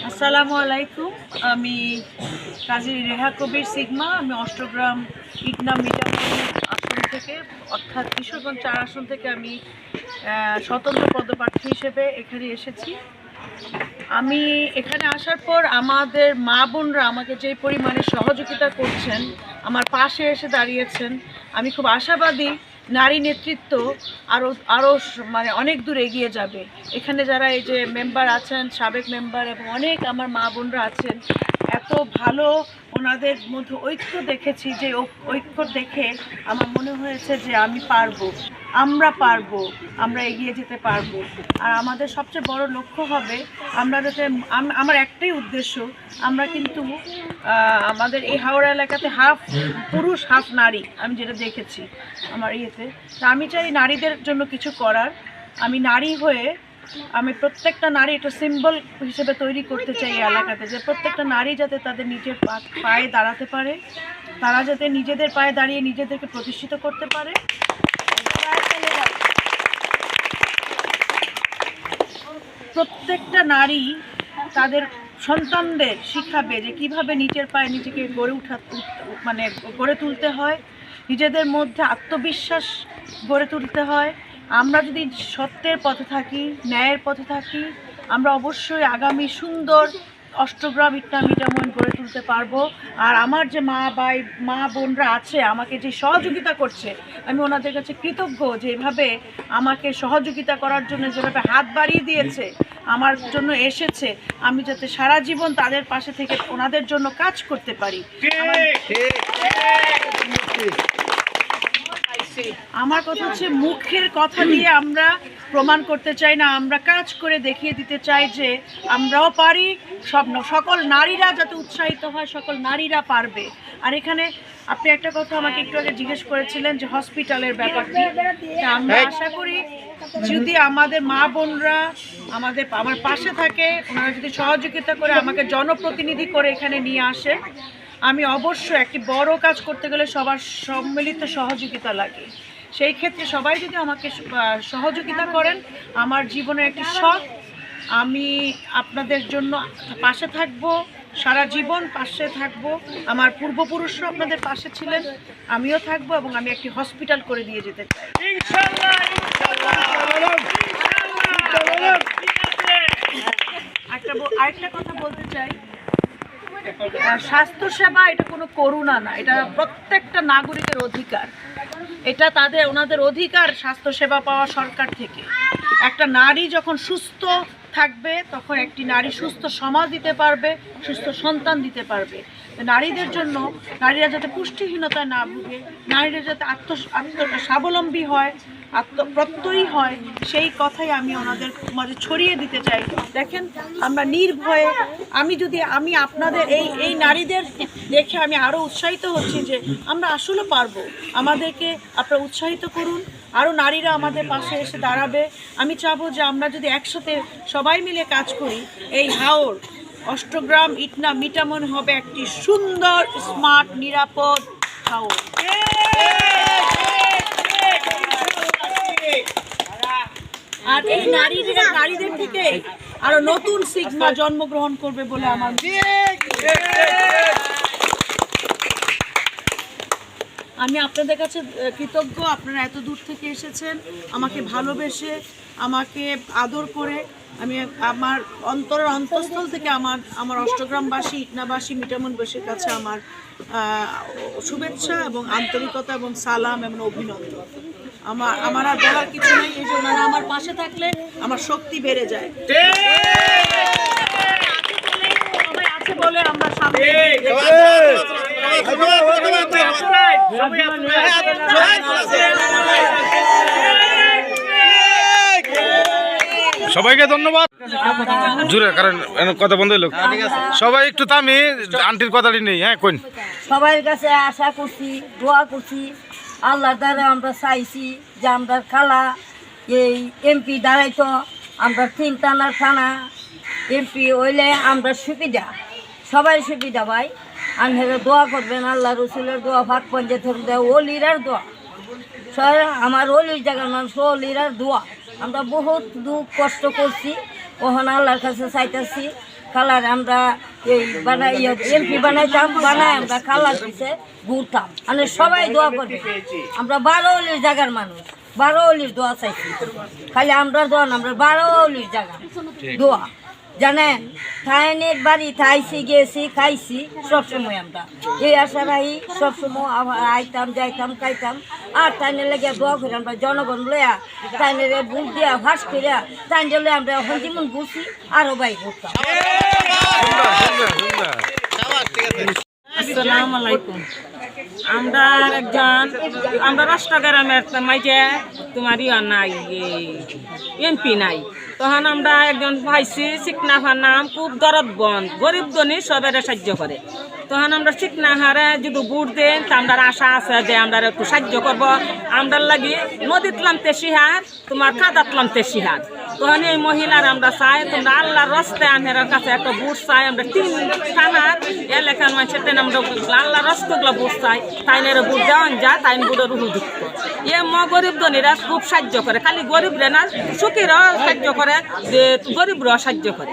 আসসালামু আলাইকুম। আমি কাজী রেহা কবির সিগমা। আমি অষ্টগ্রাম ইটনা মিটামনি আসন থেকে, অর্থাৎ কিশোরগঞ্জ চার আসন থেকে আমি স্বতন্ত্র পদপ্রার্থী হিসেবে এখানে এসেছি। আমি এখানে আসার পর আমাদের মা বোনরা আমাকে যে পরিমাণে সহযোগিতা করছেন, আমার পাশে এসে দাঁড়িয়েছেন, আমি খুব আশাবাদী নারী নেতৃত্ব আরও আরও মানে অনেক দূর এগিয়ে যাবে। এখানে যারা এই যে মেম্বার আছেন, সাবেক মেম্বার এবং অনেক আমার মা বোনরা আছেন এত ভালো ওনাদের মধ্যে ঐক্য দেখেছি যে ঐক্য দেখে আমার মনে হয়েছে যে আমি পারব, আমরা পারব, আমরা এগিয়ে যেতে পারব। আর আমাদের সবচেয়ে বড় লক্ষ্য হবে আমরা যাতে আমার একটাই উদ্দেশ্য, আমরা কিন্তু আমাদের এই হাওড়া এলাকাতে হাফ পুরুষ, হাফ নারী, আমি যেটা দেখেছি আমার ইয়েতে। তা আমি চাই নারীদের জন্য কিছু করার। আমি নারী হয়ে আমি প্রত্যেকটা নারী একটা সিম্বল হিসেবে তৈরি করতে চাই এই এলাকাতে, যে প্রত্যেকটা নারী যাতে তাদের নিজের পায়ে দাঁড়াতে পারে, তারা যাতে নিজেদের পায়ে দাঁড়িয়ে নিজেদেরকে প্রতিষ্ঠিত করতে পারে। প্রত্যেকটা নারী তাদের সন্তানদের শিখাবে যে কীভাবে নিজের পায়ে নিজেকে গড়ে উঠা মানে গড়ে তুলতে হয়, নিজেদের মধ্যে আত্মবিশ্বাস গড়ে তুলতে হয় আমরা যদি সত্যের পথে থাকি ন্যায়ের পথে থাকি আমরা অবশ্যই আগামী সুন্দর অষ্টগ্রাম ইটনা মিটামন গড়ে তুলতে পারব। আর আমার যে মা বাই মা বোনরা আছে আমাকে যে সহযোগিতা করছে আমি ওনাদের কাছে কৃতজ্ঞ যে এভাবে আমাকে সহযোগিতা করার জন্য যেভাবে হাত বাড়িয়ে দিয়েছে আমার জন্য এসেছে আমি যাতে সারা জীবন তাদের পাশে থেকে ওনাদের জন্য কাজ করতে পারি। আমার কথা হচ্ছে মুখের কথা দিয়ে আমরা প্রমাণ করতে চাই না আমরা কাজ করে দেখিয়ে দিতে চাই যে আমরাও পারি সব সকল নারীরা যাতে উৎসাহিত হয় সকল নারীরা পারবে। আর এখানে আপনি একটা কথা আমাকে একটু আগে জিজ্ঞেস করেছিলেন যে হসপিটালের ব্যাপারটি। আমরা আশা করি যদি আমাদের মা বোনরা আমাদের আমার পাশে থাকে ওনারা যদি সহযোগিতা করে আমাকে জনপ্রতিনিধি করে এখানে নিয়ে আসে আমি অবশ্যই একটি বড় কাজ করতে গেলে সবার সম্মিলিত সহযোগিতা লাগে। সেই ক্ষেত্রে সবাই যদি আমাকে সহযোগিতা করেন আমার জীবনের একটি শখ আমি আপনাদের জন্য পাশে থাকব সারা জীবন পাশে থাকব। আমার পূর্বপুরুষরা আপনাদের পাশে ছিলেন আমিও থাকব এবং আমি একটি হসপিটাল করে দিয়ে যেতে চাই। একটা আরেকটা কথা বলতে চাই। স্বাস্থ্যসেবা এটা কোনো করুণা না, এটা প্রত্যেকটা নাগরিকের অধিকার। এটা তাদের, ওনাদের অধিকার স্বাস্থ্যসেবা পাওয়া সরকার থেকে। একটা নারী যখন সুস্থ থাকবে, তখন একটি নারী সুস্থ সমাজ দিতে পারবে, সুস্থ সন্তান দিতে পারবে। নারীদের জন্য, নারীরা যাতে পুষ্টিহীনতায় না ভুগে, নারীরা যাতে আত্ম আত্ম স্বাবলম্বী হয় আত্মপ্রত্যয়ী হয়, সেই কথাই আমি ওনাদের মাঝে ছড়িয়ে দিতে চাই। দেখেন, আমরা নির্ভয়ে, আমি যদি, আমি আপনাদের এই এই নারীদের দেখে আমি আরও উৎসাহিত হচ্ছি যে আমরা আসলে পারব। আমাদেরকে আপনারা উৎসাহিত করুন আরও নারীরা আমাদের পাশে এসে দাঁড়াবে। আমি চাবো যে আমরা যদি একসাথে সবাই মিলে কাজ করি, এই হাওর, অষ্টগ্রাম ইটনা মিটামন হবে একটি সুন্দর, স্মার্ট, নিরাপদ হাওর। আর এই নারীদের নারীদের থেকে আরও নতুন সিগমা জন্মগ্রহণ করবে বলে আমার আমি আপনাদের কাছে কৃতজ্ঞ, আপনারা এত দূর থেকে এসেছেন, আমাকে ভালোবেসে, আমাকে আদর করে, আমি আমার অন্তরের অন্তঃস্থল থেকে আমার আমার অষ্টগ্রামবাসী, ইটনাবাসী, মিটামনবাসীর কাছে আমার শুভেচ্ছা এবং আন্তরিকতা এবং সালাম এবং অভিনন্দন। আমার আমার আর বলার কিছু নেই এই যে ওনারা আমার পাশে থাকলে আমার শক্তি বেড়ে যায়। সবাই আছে বলে আমরা সামনে সবাইকে ধন্যবাদ। জুড়ে কারণ কথা বন্ধ হইল। সবাই একটু থামি আন্টির কথাটি নেই হ্যাঁ কোন সবাই কাছে আশা করছি দোয়া করছি। আল্লাহ দ্বারা আমরা চাইছি যে আমরা খালা, এই এমপি দাঁড়াইতো, আমরা তিন টানার থানা এমপি হইলে আমরা সুবিধা। সবাই সুবিধা ভাই। আনহেরে দোয়া করবেন আল্লাহ রসুলের দোয়া ভাগ পঞ্চায়েত দেওয়া ওলিরার দোয়া। স্যার, আমার অলির জায়গার মানুষ অলিরার দোয়া। আমরা বহুত দুঃখ কষ্ট করছি ওখানে আল্লাহর কাছে চাইতেছি, খালার আমরা এই বানাই এমপি বানাইতাম বানাই আমরা ঘুরতাম। মানে সবাই দোয়া করবে। আমরা বারো অলির জায়গার মানুষ বারো অলির দোয়া চাইছি। খালি আমরা দোয়া না আমরা বারো অলির জায়গা। দোয়া। জানেন থাইনের বাড়ি থাইছি গেছি খাইছি সবসময় আমরা। এই আশা রাই সবসময় আইতাম যাইতাম খাইতাম। আর তাইনের লেগে দোয়া করে আমরা জনগণ লয়া তাইনের বুক দিয়া ভাস করিয়া আমরা এখন যেমন ঘুরছি আরও বাই ঘুরতাম আমরা একজন আমরা রাষ্ট্রগ্রামের মাইজে তোমার ইয়া নাই এমপি নাই। তখন আমরা একজন নাম খুব বন গরিব সাহায্য করে। তখন আমরা চিকনাহারে যদি বুট দেন, তা আমরা আশা আছে যে আমরা একটু সাহায্য করব। আমরা লাগি নদীত লামতে সিহার তোমার কাদাত লামতে সিহার তখন এই মহিলার আমরা চাই, তোমরা আল্লাহর রস্তে আনহের কাছে একটা বুট চাই, আমরা তিন থানার এলাকার মানুষের তেন আমরা আল্লাহর রস্তগুলো বুট চাই, তাই এরা বুট দেওয়ান যা তাই বুটের উপযুক্ত এ ম গরিব ধনীরা খুব সাহায্য করে, খালি গরিব রে না, সুখীরাও সাহায্য করে, যে গরিবরাও সাহায্য করে।